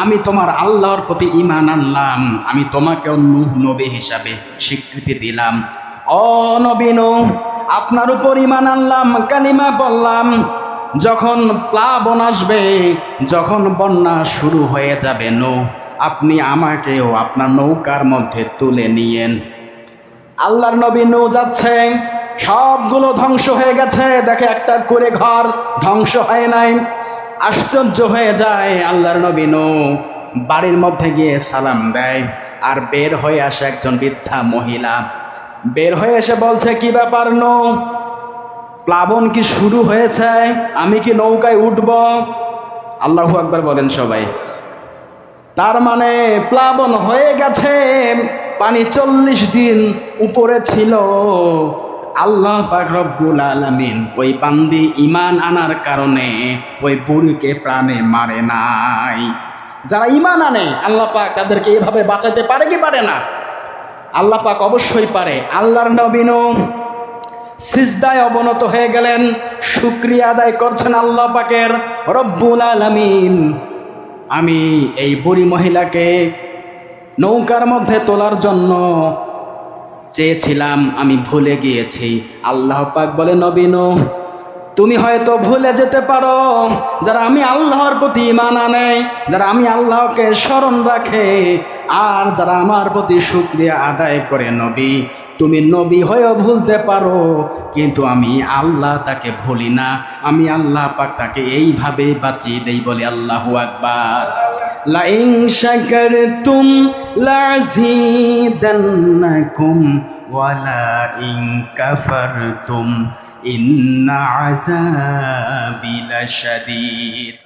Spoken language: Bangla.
আমি তোমার আল্লাহর প্রতি ইমান আনলাম, আমি তোমাকেও নূহ নবী হিসাবে স্বীকৃতি দিলাম। ও নবীন আপনার উপর ইমান আনলাম, কালিমা বললাম যখন প্লাবন আসবে, যখন বন্যা শুরু হয়ে যাবে নৌ আপনি আমাকেও আপনার নৌকার মধ্যে তুলে নিয়েন। আল্লাহর নবী নৌ যাচ্ছে, সবগুলো ধ্বংস হয়ে গেছে, দেখে একটা করে ঘর ধ্বংস হয় নাই। আশ্চর্য হয়ে যায় আল্লাহর নবী নৌ বাড়ির মধ্যে গিয়ে সালাম দেয় আর বের হয়ে আসে একজন বৃদ্ধা মহিলা। বের হয়ে এসে বলছে, কি ব্যাপার নৌ প্লাবন কি শুরু হয়েছে? আমি কি নৌকায় উঠব? আল্লাহ আকবার বলেন সবাই। তার মানে প্লাবন হয়ে গেছে, পানি চল্লিশ দিন উপরে ছিল। আল্লাহ পাক রব্বুল আলামিন ওই বান্দি ইমান আনার কারণে ওই বুড়িকে প্রাণে মারে নাই। যারা ইমান আনে, আল্লাহ পাক তাদেরকে এভাবে বাঁচাতে পারে কি পারে না? আল্লাহ পাক অবশ্যই পারে। আল্লাহর নবীনও সিজদায় অবনত হয়ে গেলেন, শুক্রিয়া আদায় করছেন আল্লাহ পাকের রব্বুল আলামিন। আমি এই বুড়ি মহিলাকে নৌকার মধ্যে তোলার জন্য চেয়েছিলাম, আমি ভুলে গিয়েছি। আল্লাহ পাক বলে নবীন তুমি হয়তো ভুলে যেতে পারো, যারা আমি আল্লাহর প্রতি ইমান আনে, যারা আমি আল্লাহকে স্মরণ রাখে, আর যারা আমার প্রতি শুক্রিয়া আদায় করে, নবী, তুমি নবী হয়েও ভুলতে পারো, কিন্তু আমি আল্লাহ তাকে ভুলি না, আমি আল্লাহ পাক তাকে এইভাবে বাঁচিয়ে দেই বলে আল্লাহ আকবার। লাইন শাকারতুম লাযীদান্নাকুম ওয়ালা ইন কাফারতুম ইন্না আযাবি লাশাদীদ।